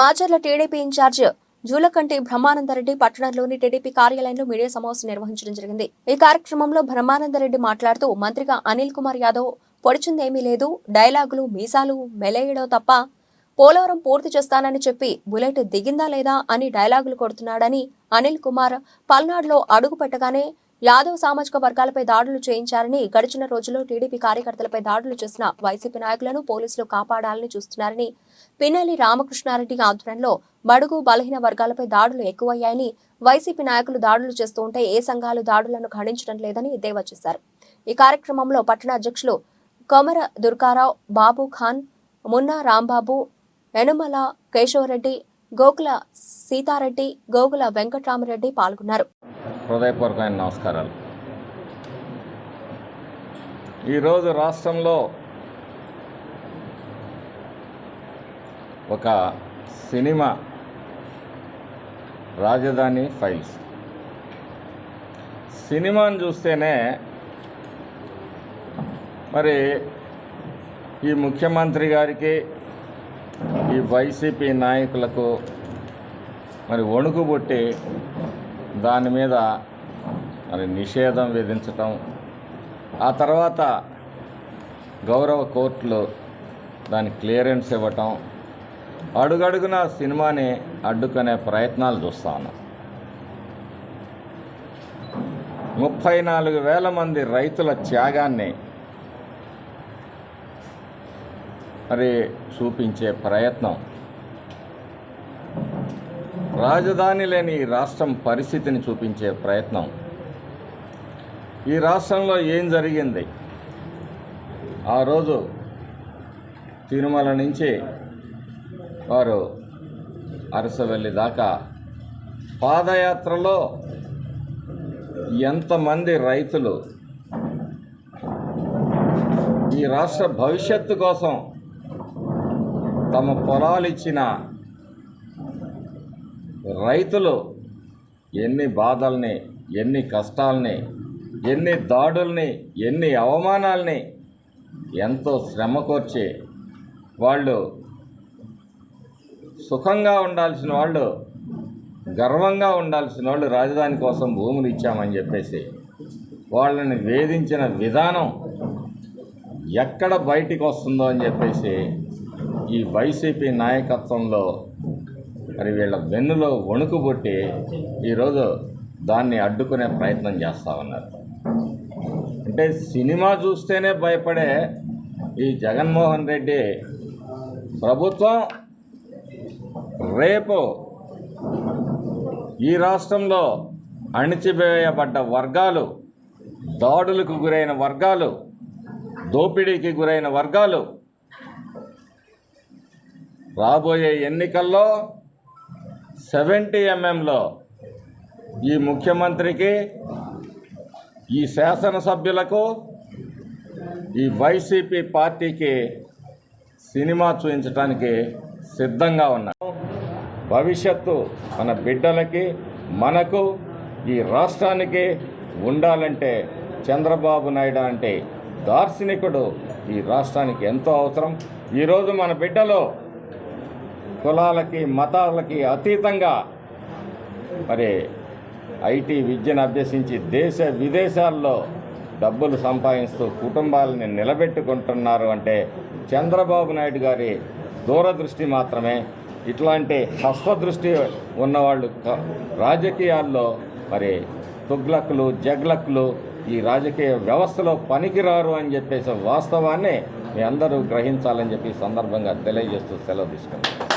Macherla TDP incharge Julakanti Brahmananda Reddy పట్టణంలోని TDP కార్యాలయంలో media సమావేశం నిర్వహించడం జరిగింది. ఈ కార్యక్రమంలో బ్రహ్మానందరెడ్డి మాట్లాడుతూ మంత్రిగా అనిల్ కుమార్ యాదవ్ పొడిచిందేమీ లేదు డైలాగులు మీసాలు మెలేయడం తప్ప పోలవరం పూర్తి చేస్తానని చెప్పి బుల్లెట్ దిగిందా లేదా అని డైలాగులు కొడుతున్నాడని అనిల్ కుమార్ పల్నాడులో అడుగు పెట్టగానే యాదవ్ సామాజిక వర్గాలపై దాడులు చేయించారని గడిచిన రోజుల్లో టీడీపీ కార్యకర్తలపై దాడులు చేసిన వైసీపీ నాయకులను పోలీసులు కాపాడాలని చూస్తున్నారని పిన్నెల్లి రామకృష్ణారెడ్డి ఆధ్వర్యంలో బడుగు బలహీన వర్గాలపై దాడులు ఎక్కువయ్యాయని వైసీపీ నాయకులు దాడులు చేస్తూ ఉంటే ఏ సంఘాలు దాడులను ఖండించడం లేదని ఎద్దేవా చేశారు. ఈ కార్యక్రమంలో పట్టణ అధ్యక్షులు కొమర దుర్గారావు బాబు ఖాన్ మున్నా రాంబాబు యనుమల కేశవరెడ్డి గోకుల సీతారెడ్డి గోకుల వెంకట్రామరెడ్డి పాల్గొన్నారు. హృదయపూర్వకమైన నమస్కారాలు. ఈరోజు రాష్ట్రంలో ఒక సినిమా రాజధాని ఫైల్స్. సినిమాని చూస్తేనే మరి ఈ ముఖ్యమంత్రి గారికి ఈ వైసీపీ నాయకులకు మరి వణుకుబుట్టి దాని మీద మరి నిషేధం విధించటం. ఆ తర్వాత గౌరవ కోర్టులు దాని క్లియరెన్స్ ఇవ్వటం. అడుగడుగున సినిమాని అడ్డుకునే ప్రయత్నాలు చూస్తా ఉన్నాం. ముప్పై నాలుగు వేల మంది రైతుల త్యాగాన్ని మరి చూపించే ప్రయత్నం. రాజధాని లేని ఈ రాష్ట్రం పరిస్థితిని చూపించే ప్రయత్నం. ఈ రాష్ట్రంలో ఏం జరిగింది? ఆ రోజు తిరుమల నుంచి వారు అరసవెల్లి దాకా పాదయాత్రలో ఎంతమంది రైతులు ఈ రాష్ట్ర భవిష్యత్తు కోసం తమ పొలాలు ఇచ్చిన రైతులు ఎన్ని బాధల్ని ఎన్ని కష్టాల్ని ఎన్ని దాడుల్ని ఎన్ని అవమానాల్ని ఎంతో శ్రమకూర్చి వాళ్ళు సుఖంగా ఉండాల్సిన వాళ్ళు గర్వంగా ఉండాల్సిన వాళ్ళు రాజధాని కోసం భూములు ఇచ్చామని చెప్పేసి వాళ్ళని వేధించిన విధానం ఎక్కడ బయటికి వస్తుందో అని చెప్పేసి ఈ వైసీపీ నాయకత్వంలో మరి వీళ్ళ వెన్నులో వణుకుబొట్టి ఈరోజు దాన్ని అడ్డుకునే ప్రయత్నం చేస్తూ ఉన్నారు. అంటే సినిమా చూస్తేనే భయపడే ఈ జగన్మోహన్ రెడ్డి ప్రభుత్వం రేపు ఈ రాష్ట్రంలో అణిచివేయబడ్డ వర్గాలు దాడులకు గురైన వర్గాలు దోపిడీకి గురైన వర్గాలు రాబోయే ఎన్నికల్లో సెవెంటీ ఎంఎంలో ఈ ముఖ్యమంత్రికి ఈ శాసనసభ్యులకు ఈ వైసీపీ పార్టీకి సినిమా చూపించడానికి సిద్ధంగా ఉన్నారు. భవిష్యత్తు మన బిడ్డలకి మనకు ఈ రాష్ట్రానికి ఉండాలంటే చంద్రబాబు నాయుడు అంటే దార్శనికుడు ఈ రాష్ట్రానికి ఎంతో అవసరం. ఈరోజు మన బిడ్డలో కులాలకి మతాలకి అతీతంగా మరి ఐటీ విద్యను అభ్యసించి దేశ విదేశాల్లో డబ్బులు సంపాదిస్తూ కుటుంబాలని నిలబెట్టుకుంటున్నారు అంటే చంద్రబాబు నాయుడు గారి దూరదృష్టి మాత్రమే. ఇట్లాంటి హస్తదృష్టి ఉన్నవాళ్ళు రాజకీయాల్లో మరి తుగ్లక్లు జగ్లక్లు ఈ రాజకీయ వ్యవస్థలో పనికిరారు అని చెప్పేసి వాస్తవాన్ని మీ అందరూ గ్రహించాలని చెప్పి సందర్భంగా తెలియజేస్తూ సెలవు తీసుకున్నాను